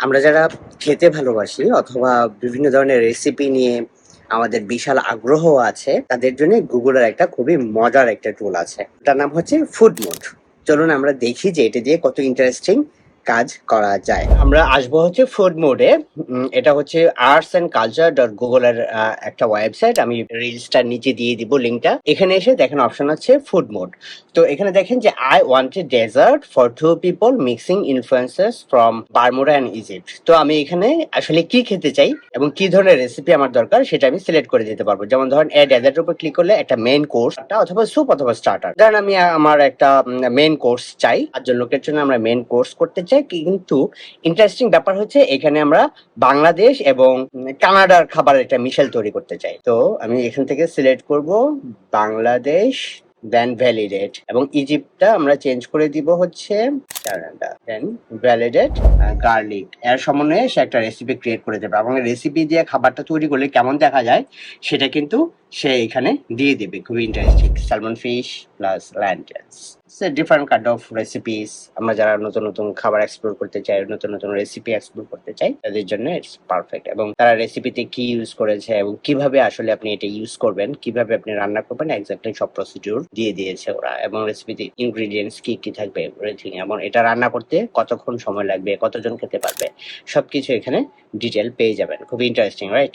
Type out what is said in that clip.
আমরা যারা খেতে ভালোবাসি অথবা বিভিন্ন ধরনের রেসিপি নিয়ে আমাদের বিশাল আগ্রহ আছে, তাদের জন্য গুগলের একটা খুবই মজার একটা টুল আছে। তার নাম হচ্ছে ফুড মোড চলুন আমরা দেখি যে এটা দিয়ে কত ইন্টারেস্টিং কাজ করা যায়। আমরা আসব হচ্ছে ফুড মোডে এটা হচ্ছে আর্টস এন্ড কালচার ডট গুগলের একটা ওয়েবসাইট আমি রিলসটার নিচে দিয়ে দিব লিঙ্কটা এখানে এসে দেখেন অপশন আছে ফুড মোড তো এখানে দেখেন যে I want a dessert for two people mixing influences from Bermuda and Egypt তো আমি এখানে আসলে কি খেতে চাই এবং কি ধরনের রেসিপি আমার দরকার সেটা আমি সিলেক্ট করে দিতে পারব। যেমন ধরেন এ ডেজার্টের উপর ক্লিক করলে একটা মেন কোর্স অথবা স্যুপ অথবা স্টার্টার ধরেন আমি আমার একটা মেন কোর্স চাই। আর জন্য লোকের জন্য আমরা মেন কোর্স করতে চাই কিন্তু ইন্টারেস্টিং ব্যাপার হচ্ছে এখানে আমরা বাংলাদেশ এবং কানাডার খাবারের একটা মিশেল তৈরি করতে চাই। তো আমি এখান থেকে সিলেক্ট করব বাংলাদেশ দেন ভ্যালিডেট এবং ইজিপ্টটা আমরা চেঞ্জ করে দিব হচ্ছে কানাডা দেন ভ্যালিডেট গার্লিক এর সমন্বয়ে সে একটা রেসিপি ক্রিয়েট করে দেবে এবং রেসিপি দিয়ে খাবারটা তৈরি করলে কেমন দেখা যায় সেটা কিন্তু সে এখানে দিয়ে দেবে খুবই ইন্টারেস্টিং স্যালমন ফিশ প্লাস ল্যান্ডেলস ডিফারেন্ট কাইন্ড অফ রেসিপিস আমরা যারা নতুন নতুন খাবার এক্সপ্লোর করতে চাই, নতুন নতুন রেসিপি এক্সপ্লোর করতে চাই, তাদের জন্য ইটস পারফেক্ট এবং তারা রেসিপিতে কি ইউজ করেছে এবং কীভাবে আসলে আপনি এটা ইউজ করবেন, কীভাবে আপনি রান্না করবেন এক্স্যাক্টলি সব প্রসিডিউর দিয়ে দিয়েছে ওরা। এবং রেসিপিতে ইনগ্রিডিয়েন্টস কি কি থাকবে এভরিথিং এবং এটা রান্না করতে কতক্ষণ সময় লাগবে, কতজন খেতে পারবে, সবকিছু এখানে ডিটেল পেয়ে যাবেন। খুবই ইন্টারেস্টিং রাইট